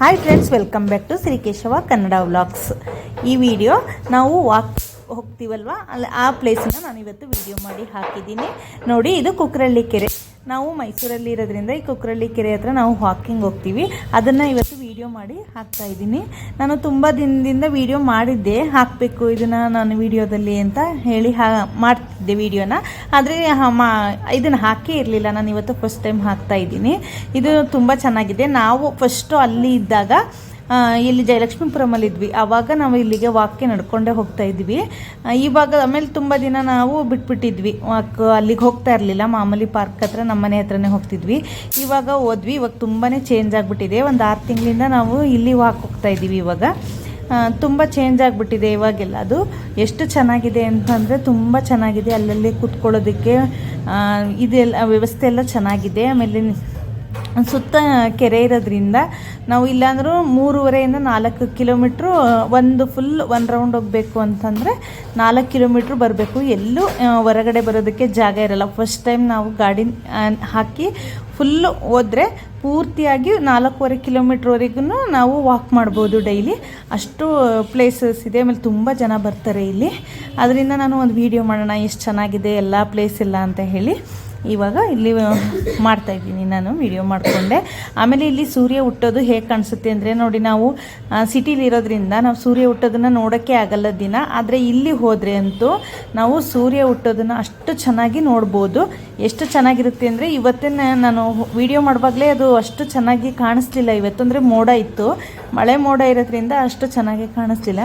Hi friends welcome back to Shrikeshava Kannada vlogs ಈ video ನಾವು walk ಹೋಗ್ತೀವಲ್ವಾ? ಅಲ್ಲಿ, ಆ ಪ್ಲೇಸನ್ನ ನಾನು ಇವತ್ತು ವಿಡಿಯೋ ಮಾಡಿ ಹಾಕಿದ್ದೀನಿ. ನೋಡಿ, ಇದು ಕುಕ್ಕರಳ್ಳಿ ಕೆರೆ. ನಾವು ಮೈಸೂರಲ್ಲಿ ಇರೋದ್ರಿಂದ ಈ ಕುಕ್ರಳ್ಳಿ ಕೆರೆ ಹತ್ರ ನಾವು ವಾಕಿಂಗ್ ಹೋಗ್ತೀವಿ. ಅದನ್ನು ಇವತ್ತು ವಿಡಿಯೋ ಮಾಡಿ ಹಾಕ್ತಾ ಇದ್ದೀನಿ. ನಾನು ತುಂಬ ದಿನದಿಂದ ವೀಡಿಯೋ ಮಾಡಿದ್ದೆ ಹಾಕಬೇಕು. ಇದನ್ನು ನಾನು ವೀಡಿಯೋದಲ್ಲಿ ಅಂತ ಹೇಳಿ ಹಾ, ಮಾಡ್ತಿದ್ದೆ ವೀಡಿಯೋನ ಆದರೆ ಮಾ, ಇದನ್ನು ಹಾಕೇ ಇರಲಿಲ್ಲ. ನಾನು ಇವತ್ತು ಫಸ್ಟ್ ಟೈಮ್ ಹಾಕ್ತಾ ಇದ್ದೀನಿ. ಇದು ತುಂಬ ಚೆನ್ನಾಗಿದೆ. ನಾವು ಫಸ್ಟು ಅಲ್ಲಿ ಇದ್ದಾಗ ಇಲ್ಲಿ ಜಯಲಕ್ಷ್ಮೀಪುರಮಲ್ಲಿ ಇದ್ವಿ ಆವಾಗ ನಾವು ಇಲ್ಲಿಗೆ ವಾಕ್ಗೆ ನಡ್ಕೊಂಡೇ ಹೋಗ್ತಾ ಇದ್ವಿ. ಇವಾಗ ಆಮೇಲೆ ತುಂಬ ದಿನ ನಾವು ಬಿಟ್ಬಿಟ್ಟಿದ್ವಿ. ವಾಕ್ ಅಲ್ಲಿಗೆ ಹೋಗ್ತಾ ಇರಲಿಲ್ಲ. ಮಾಮೂಲಿ ಪಾರ್ಕ್ ಹತ್ರ ನಮ್ಮ ಮನೆ ಹತ್ರನೇ ಹೋಗ್ತಿದ್ವಿ. ಇವಾಗ ಹೋದ್ವಿ. ಇವಾಗ ತುಂಬಾ ಚೇಂಜ್ ಆಗಿಬಿಟ್ಟಿದೆ. ಒಂದು ಆರು ತಿಂಗಳಿಂದ ನಾವು ಇಲ್ಲಿ ವಾಕ್ ಹೋಗ್ತಾ ಇದ್ದೀವಿ ಇವಾಗ. ತುಂಬ ಚೇಂಜ್ ಆಗಿಬಿಟ್ಟಿದೆ ಇವಾಗೆಲ್ಲ. ಅದು ಎಷ್ಟು ಚೆನ್ನಾಗಿದೆ ಅಂತಂದರೆ ತುಂಬ ಚೆನ್ನಾಗಿದೆ. ಅಲ್ಲಲ್ಲಿ ಕೂತ್ಕೊಳ್ಳೋದಕ್ಕೆ ಇದೆಲ್ಲ ವ್ಯವಸ್ಥೆ ಎಲ್ಲ ಚೆನ್ನಾಗಿದೆ. ಆಮೇಲೆ ಸುತ್ತ ಕೆರೆ ಇರೋದ್ರಿಂದ ನಾವು ಇಲ್ಲಾಂದ್ರೂ ಮೂರುವರೆಯಿಂದ ನಾಲ್ಕು ಕಿಲೋಮೀಟ್ರು ಒಂದು ಫುಲ್ ಒನ್ ರೌಂಡ್ ಹೋಗಬೇಕು ಅಂತಂದರೆ ನಾಲ್ಕು ಕಿಲೋಮೀಟ್ರ್ ಬರಬೇಕು. ಎಲ್ಲೂ ಹೊರಗಡೆ ಬರೋದಕ್ಕೆ ಜಾಗ ಇರಲ್ಲ. ಫಸ್ಟ್ ಟೈಮ್ ನಾವು ಗಾಡಿ ಹಾಕಿ ಫುಲ್ಲು ಹೋದರೆ ಪೂರ್ತಿಯಾಗಿ ನಾಲ್ಕೂವರೆ ಕಿಲೋಮೀಟ್ರ್ವರೆಗೂ ನಾವು ವಾಕ್ ಮಾಡ್ಬೋದು ಡೈಲಿ ಅಷ್ಟು ಪ್ಲೇಸಸ್ ಇದೆ. ಆಮೇಲೆ ತುಂಬ ಜನ ಬರ್ತಾರೆ ಇಲ್ಲಿ. ಅದರಿಂದ ನಾನು ಒಂದು ವೀಡಿಯೋ ಮಾಡೋಣ, ಎಷ್ಟು ಚೆನ್ನಾಗಿದೆ, ಎಲ್ಲ ಪ್ಲೇಸ್ ಇಲ್ಲ ಅಂತ ಹೇಳಿ. ಇವಾಗ ಇಲ್ಲಿ ಮಾಡ್ತಾ ಇದ್ದೀನಿ ನಾನು ವಿಡಿಯೋ ಮಾಡಿಕೊಂಡೆ. ಆಮೇಲೆ ಇಲ್ಲಿ ಸೂರ್ಯ ಹುಟ್ಟೋದು ಹೇಗೆ ಕಾಣಿಸುತ್ತೆ ಅಂದರೆ ನೋಡಿ ನಾವು ಸಿಟೀಲಿ ಇರೋದ್ರಿಂದ ನಾವು ಸೂರ್ಯ ಹುಟ್ಟೋದನ್ನು ನೋಡೋಕ್ಕೆ ಆಗಲ್ಲ ದಿನ. ಆದರೆ ಇಲ್ಲಿ ಹೋದರೆ ಅಂತೂ ನಾವು ಸೂರ್ಯ ಹುಟ್ಟೋದನ್ನು ಅಷ್ಟು ಚೆನ್ನಾಗಿ ನೋಡ್ಬೋದು. ಎಷ್ಟು ಚೆನ್ನಾಗಿರುತ್ತೆ ಅಂದರೆ ಇವತ್ತೇ ನಾನು ವಿಡಿಯೋ ಮಾಡುವಾಗಲೇ ಅದು ಅಷ್ಟು ಚೆನ್ನಾಗಿ ಕಾಣಿಸ್ಲಿಲ್ಲ. ಇವತ್ತು ಅಂದರೆ ಮೋಡ ಇತ್ತು. ಮಳೆ ಮೋಡ ಇರೋದ್ರಿಂದ ಅಷ್ಟು ಚೆನ್ನಾಗಿ ಕಾಣಿಸ್ಲಿಲ್ಲ.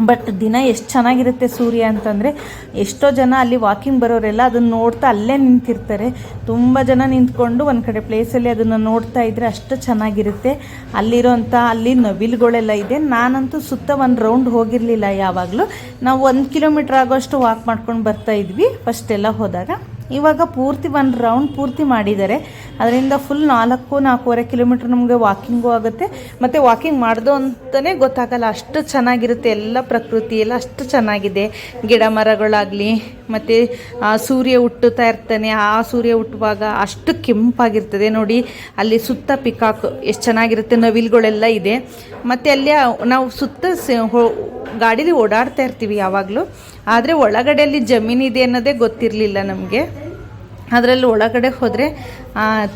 ಬಟ್ ದಿನ ಎಷ್ಟು ಚೆನ್ನಾಗಿರುತ್ತೆ ಸೂರ್ಯ ಅಂತಂದರೆ, ಎಷ್ಟೋ ಜನ ಅಲ್ಲಿ ವಾಕಿಂಗ್ ಬರೋರೆಲ್ಲ ಅದನ್ನು ನೋಡ್ತಾ ಅಲ್ಲೇ ನಿಂತಿರ್ತಾರೆ. ತುಂಬ ಜನ ನಿಂತ್ಕೊಂಡು ಒಂದು ಕಡೆ ಪ್ಲೇಸಲ್ಲಿ ಅದನ್ನು ನೋಡ್ತಾ ಇದ್ದರೆ ಅಷ್ಟು ಚೆನ್ನಾಗಿರುತ್ತೆ. ಅಲ್ಲಿರೋಂಥ, ಅಲ್ಲಿ ನವಿಲುಗಳೆಲ್ಲ ಇದೆ. ನಾನಂತೂ ಸುತ್ತ ಒಂದು ರೌಂಡ್ ಹೋಗಿರಲಿಲ್ಲ ಯಾವಾಗಲೂ. ನಾವು ಒಂದು ಕಿಲೋಮೀಟ್ರ್ ಆಗೋಷ್ಟು ವಾಕ್ ಮಾಡ್ಕೊಂಡು ಬರ್ತಾ ಇದ್ವಿ. ಫಸ್ಟ್ ಎಲ್ಲ ಹೋದಾಗ. ಇವಾಗ ಪೂರ್ತಿ ಒಂದು ರೌಂಡ್ ಪೂರ್ತಿ ಮಾಡಿದ್ದಾರೆ. ಅದರಿಂದ ಫುಲ್ ನಾಲ್ಕು, ನಾಲ್ಕೂವರೆ ಕಿಲೋಮೀಟ್ರ್ ನಮಗೆ ವಾಕಿಂಗು ಆಗುತ್ತೆ. ಮತ್ತು ವಾಕಿಂಗ್ ಮಾಡ್ದು ಅಂತಲೇ ಗೊತ್ತಾಗಲ್ಲ. ಅಷ್ಟು ಚೆನ್ನಾಗಿರುತ್ತೆ ಎಲ್ಲ ಪ್ರಕೃತಿ, ಎಲ್ಲ ಅಷ್ಟು ಚೆನ್ನಾಗಿದೆ. ಗಿಡ ಮರಗಳಾಗಲಿ, ಮತ್ತು ಸೂರ್ಯ ಹುಟ್ಟುತ್ತಾ ಇರ್ತಾನೆ. ಆ ಸೂರ್ಯ ಹುಟ್ಟುವಾಗ ಅಷ್ಟು ಕೆಂಪಾಗಿರ್ತದೆ ನೋಡಿ. ಅಲ್ಲಿ ಸುತ್ತ ಪಿಕಾಕ್ ಎಷ್ಟು ಚೆನ್ನಾಗಿರುತ್ತೆ ನವಿಲುಗಳೆಲ್ಲ ಇದೆ. ಮತ್ತು ಅಲ್ಲಿ ನಾವು ಸುತ್ತ ಗಾಡೀಲಿ ಓಡಾಡ್ತಾ ಇರ್ತೀವಿ ಯಾವಾಗಲೂ. ಆದರೆ ಒಳಗಡೆಯಲ್ಲಿ ಜಮೀನಿದೆ ಅನ್ನೋದೇ ಗೊತ್ತಿರಲಿಲ್ಲ ನಮಗೆ. ಅದರಲ್ಲಿ ಒಳಗಡೆ ಹೋದರೆ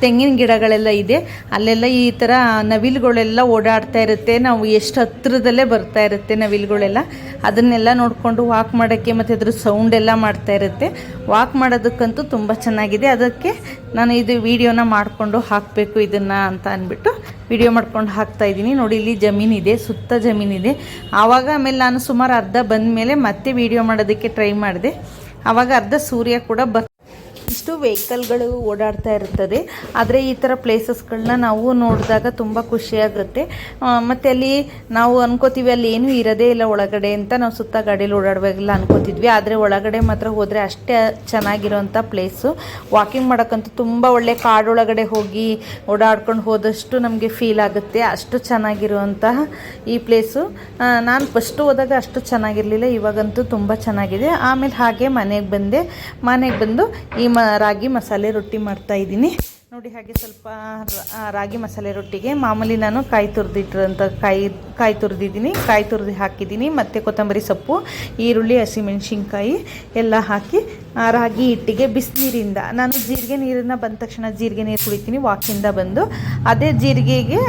ತೆಂಗಿನ ಗಿಡಗಳೆಲ್ಲ ಇದೆ. ಅಲ್ಲೆಲ್ಲ ಈ ಥರ ನವಿಲುಗಳೆಲ್ಲ ಓಡಾಡ್ತಾ ಇರುತ್ತೆ. ನಾವು ಎಷ್ಟು ಹತ್ರದಲ್ಲೇ ಬರ್ತಾ ಇರುತ್ತೆ ನವಿಲುಗಳೆಲ್ಲ. ಅದನ್ನೆಲ್ಲ ನೋಡಿಕೊಂಡು ವಾಕ್ ಮಾಡೋಕ್ಕೆ ಮತ್ತು ಅದ್ರ ಸೌಂಡ್ ಎಲ್ಲ ಮಾಡ್ತಾ ಇರುತ್ತೆ. ವಾಕ್ ಮಾಡೋದಕ್ಕಂತೂ ತುಂಬ ಚೆನ್ನಾಗಿದೆ. ಅದಕ್ಕೆ ನಾನು ಇದು ವೀಡಿಯೋನ ಮಾಡಿಕೊಂಡು ಹಾಕಬೇಕು ಇದನ್ನು ಅಂತ ಅಂದ್ಬಿಟ್ಟು ವಿಡಿಯೋ ಮಾಡ್ಕೊಂಡು ಹಾಕ್ತಾ ಇದ್ದೀನಿ. ನೋಡಿ, ಇಲ್ಲಿ ಜಮೀನಿದೆ ಸುತ್ತ ಜಮೀನಿದೆ ಆವಾಗ ಆಮೇಲೆ ನಾನು ಸುಮಾರು ಅರ್ಧ ಬಂದ ಮೇಲೆ ಮತ್ತೆ ವಿಡಿಯೋ ಮಾಡೋದಕ್ಕೆ ಟ್ರೈ ಮಾಡಿದೆ. ಆವಾಗ ಅರ್ಧ ಸೂರ್ಯ ಕೂಡ ಬರ್ ಇಷ್ಟು ವೆಹಿಕಲ್ಗಳು ಓಡಾಡ್ತಾ ಇರ್ತದೆ ಆದರೆ ಈ ಥರ ಪ್ಲೇಸಸ್ಗಳನ್ನ ನಾವು ನೋಡಿದಾಗ ತುಂಬ ಖುಷಿಯಾಗುತ್ತೆ. ಮತ್ತು ಅಲ್ಲಿ ನಾವು ಅನ್ಕೋತೀವಿ ಅಲ್ಲಿ ಏನೂ ಇರೋದೇ ಇಲ್ಲ ಒಳಗಡೆ ಅಂತ ನಾವು ಸುತ್ತ ಗಾಡೀಲಿ ಓಡಾಡುವಾಗೆಲ್ಲ ಅನ್ಕೋತಿದ್ವಿ. ಆದರೆ ಒಳಗಡೆ ಮಾತ್ರ ಹೋದರೆ ಅಷ್ಟೇ ಚೆನ್ನಾಗಿರೋಂಥ ಪ್ಲೇಸು. ವಾಕಿಂಗ್ ಮಾಡೋಕ್ಕಂತೂ ತುಂಬ ಒಳ್ಳೆ ಕಾಡೊಳಗಡೆ ಹೋಗಿ ಓಡಾಡ್ಕೊಂಡು ಹೋದಷ್ಟು ನಮಗೆ ಫೀಲ್ ಆಗುತ್ತೆ. ಅಷ್ಟು ಚೆನ್ನಾಗಿರುವಂತಹ ಈ ಪ್ಲೇಸು. ನಾನು ಫಸ್ಟು ಹೋದಾಗ ಅಷ್ಟು ಚೆನ್ನಾಗಿರಲಿಲ್ಲ. ಇವಾಗಂತೂ ತುಂಬ ಚೆನ್ನಾಗಿದೆ. ಆಮೇಲೆ ಹಾಗೆ ಮನೆಗೆ ಬಂದೆ. ಮನೆಗೆ ಬಂದು ಈ ಮ ರಾಗಿ ಮಸಾಲೆ ರೊಟ್ಟಿ ಮಾಡ್ತಾ ಇದ್ದೀನಿ. ನೋಡಿ, ಹಾಗೆ ಸ್ವಲ್ಪ ರಾಗಿ ಮಸಾಲೆ ರೊಟ್ಟಿಗೆ ಮಾಮೂಲಿ ನಾನು ಕಾಯಿ ತುರಿದಿಟ್ಟಿರೋಂಥ ಕಾಯಿ ಕಾಯಿ ತುರಿದಿದ್ದೀನಿ, ಕಾಯಿ ತುರಿದು ಹಾಕಿದ್ದೀನಿ, ಮತ್ತು ಕೊತ್ತಂಬರಿ ಸೊಪ್ಪು, ಈರುಳ್ಳಿ, ಹಸಿಮೆಣ್ಸಿನ್ಕಾಯಿ ಎಲ್ಲ ಹಾಕಿ ರಾಗಿ ಹಿಟ್ಟಿಗೆ ಬಿಸಿನೀರಿಂದ. ನಾನು ಜೀರಿಗೆ ನೀರನ್ನು ಬಂದ ತಕ್ಷಣ ಜೀರಿಗೆ ನೀರು ಕುಡಿತೀನಿ, ವಾಕಿಂದ ಬಂದು. ಅದೇ ಜೀರಿಗೆಗೆ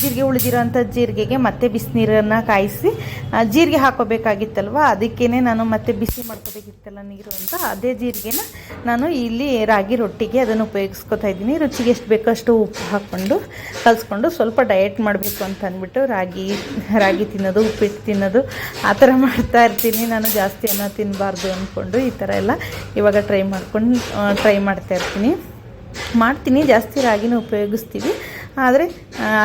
ಜೀರಿಗೆ ಉಳಿದಿರೋಂಥ ಜೀರಿಗೆಗೆ ಮತ್ತೆ ಬಿಸಿನೀರನ್ನು ಕಾಯಿಸಿ ಜೀರಿಗೆ ಹಾಕೋಬೇಕಾಗಿತ್ತಲ್ವ? ಅದಕ್ಕೇ ನಾನು ಮತ್ತೆ ಬಿಸಿ ಮಾಡ್ಕೋಬೇಕಿತ್ತಲ್ಲ ನೀರು ಅಂತ. ಅದೇ ಜೀರಿಗೆನ ನಾನು ಇಲ್ಲಿ ರಾಗಿ ರೊಟ್ಟಿಗೆ ಅದನ್ನು ಉಪಯೋಗಿಸ್ಕೊತಾ ಇದ್ದೀನಿ. ರುಚಿಗೆ ಎಷ್ಟು ಬೇಕೋ ಅಷ್ಟು ಉಪ್ಪು ಹಾಕ್ಕೊಂಡು, ಕಲಿಸ್ಕೊಂಡು ಸ್ವಲ್ಪ ಡಯಟ್ ಮಾಡಬೇಕು ಅಂತ ಅಂದ್ಬಿಟ್ಟು ರಾಗಿ ರಾಗಿ ತಿನ್ನೋದು, ಉಪ್ಪಿಟ್ಟು ತಿನ್ನೋದು, ಆ ಥರ ಮಾಡ್ತಾ ಇರ್ತೀನಿ. ನಾನು ಜಾಸ್ತಿ ಅನ್ನ ತಿನ್ನಬಾರ್ದು ಅಂದ್ಕೊಂಡು ಈ ಥರ ಎಲ್ಲ ಇವಾಗ ಟ್ರೈ ಮಾಡ್ಕೊಂಡು ಟ್ರೈ ಮಾಡ್ತಾ ಇರ್ತೀನಿ. ಮಾಡ್ತೀನಿ, ಜಾಸ್ತಿ ರಾಗಿನೂ ಉಪಯೋಗಿಸ್ತೀವಿ. ಆದರೆ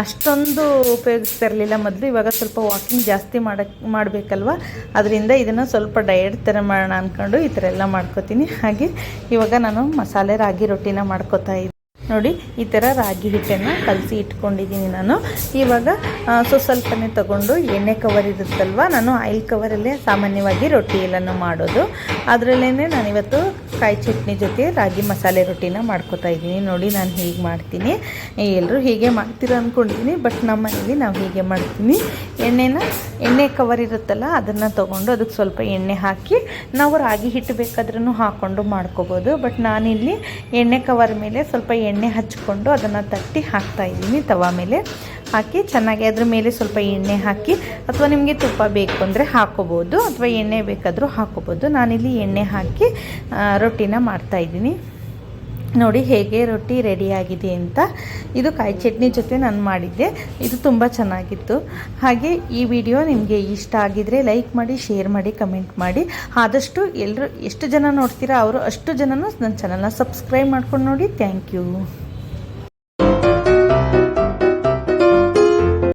ಅಷ್ಟೊಂದು ಉಪಯೋಗಿಸ್ತಾ ಇರಲಿಲ್ಲ. ಮೊದಲು ಇವಾಗ ಸ್ವಲ್ಪ ವಾಕಿಂಗ್ ಜಾಸ್ತಿ ಮಾಡಕ್ಕೆ ಮಾಡಬೇಕಲ್ವ? ಅದರಿಂದ ಇದನ್ನು ಸ್ವಲ್ಪ ಡಯಟ್ ಥರ ಮಾಡೋಣ ಅಂದ್ಕೊಂಡು ಈ ಥರ ಎಲ್ಲ ಮಾಡ್ಕೋತೀನಿ. ಹಾಗೆ ಇವಾಗ ನಾನು ಮಸಾಲೆ ರಾಗಿ ರೊಟ್ಟಿನ ಮಾಡ್ಕೋತಾ ಇದ್ದೀನಿ ನೋಡಿ, ಈ ಥರ ರಾಗಿ ಹಿಟ್ಟನ್ನು ಕಲಸಿ ಇಟ್ಕೊಂಡಿದ್ದೀನಿ ನಾನು. ಇವಾಗ ಸೊ ಸ್ವಲ್ಪನೇ ತಗೊಂಡು ಎಣ್ಣೆ ಕವರ್ ಇರುತ್ತಲ್ವ, ನಾನು ಆಯಿಲ್ ಕವರಲ್ಲೇ ಸಾಮಾನ್ಯವಾಗಿ ರೊಟ್ಟಿ ಎಲ್ಲನೂ ಮಾಡೋದು. ಅದರಲ್ಲೇ ನಾನಿವತ್ತು ಕಾಯಿ ಚಟ್ನಿ ಜೊತೆ ರಾಗಿ ಮಸಾಲೆ ರೊಟ್ಟಿನ ಮಾಡ್ಕೋತಾ ಇದ್ದೀನಿ. ನೋಡಿ ನಾನು ಹೀಗೆ ಮಾಡ್ತೀನಿ. ಎಲ್ಲರೂ ಹೀಗೆ ಮಾಡ್ತೀರ ಅಂದ್ಕೊಂಡಿದ್ದೀನಿ ಬಟ್ ನಮ್ಮ ಮನೇಲಿ ನಾವು ಹೀಗೆ ಮಾಡ್ತೀನಿ. ಎಣ್ಣೆನ, ಎಣ್ಣೆ ಕವರ್ ಇರುತ್ತಲ್ಲ, ಅದನ್ನು ತೊಗೊಂಡು ಅದಕ್ಕೆ ಸ್ವಲ್ಪ ಎಣ್ಣೆ ಹಾಕಿ, ನಾವು ರಾಗಿ ಹಿಟ್ಟು ಬೇಕಾದ್ರೂ ಹಾಕ್ಕೊಂಡು ಮಾಡ್ಕೋಬೋದು ಬಟ್ ನಾನಿಲ್ಲಿ ಎಣ್ಣೆ ಕವರ್ ಮೇಲೆ ಸ್ವಲ್ಪ ಎಣ್ಣೆ ಹಚ್ಕೊಂಡು ಅದನ್ನು ತಟ್ಟಿ ಹಾಕ್ತಾ ಇದ್ದೀನಿ ತವಾ ಮೇಲೆ. ಹಾಕಿ ಚೆನ್ನಾಗಿ ಅದ್ರ ಮೇಲೆ ಸ್ವಲ್ಪ ಎಣ್ಣೆ ಹಾಕಿ ಅಥವಾ ನಿಮಗೆ ತುಪ್ಪ ಬೇಕು ಅಂದರೆ ಹಾಕೋಬೋದು ಅಥವಾ ಎಣ್ಣೆ ಬೇಕಾದರೂ ಹಾಕೋಬೋದು. ನಾನಿಲ್ಲಿ ಎಣ್ಣೆ ಹಾಕಿ ರೊಟ್ಟಿನ ಮಾಡ್ತಾಯಿದ್ದೀನಿ ನೋಡಿ ಹೇಗೆ ರೊಟ್ಟಿ ರೆಡಿಯಾಗಿದೆ ಅಂತ. ಇದು ಕಾಯಿ ಚಟ್ನಿ ಜೊತೆ ನಾನು ಮಾಡಿದ್ದೆ. ಇದು ತುಂಬ ಚೆನ್ನಾಗಿತ್ತು. ಹಾಗೆ ಈ ವಿಡಿಯೋ ನಿಮಗೆ ಇಷ್ಟ ಆಗಿದರೆ ಲೈಕ್ ಮಾಡಿ ಶೇರ್ ಮಾಡಿ ಕಮೆಂಟ್ ಮಾಡಿ. ಆದಷ್ಟು ಎಲ್ಲರೂ ಎಷ್ಟು ಜನ ನೋಡ್ತೀರಾ ಅವರು ಅಷ್ಟು ಜನನೂ ನನ್ನ ಚಾನಲ್ನ ಸಬ್ಸ್ಕ್ರೈಬ್ ಮಾಡ್ಕೊಂಡು ನೋಡಿ. Thank you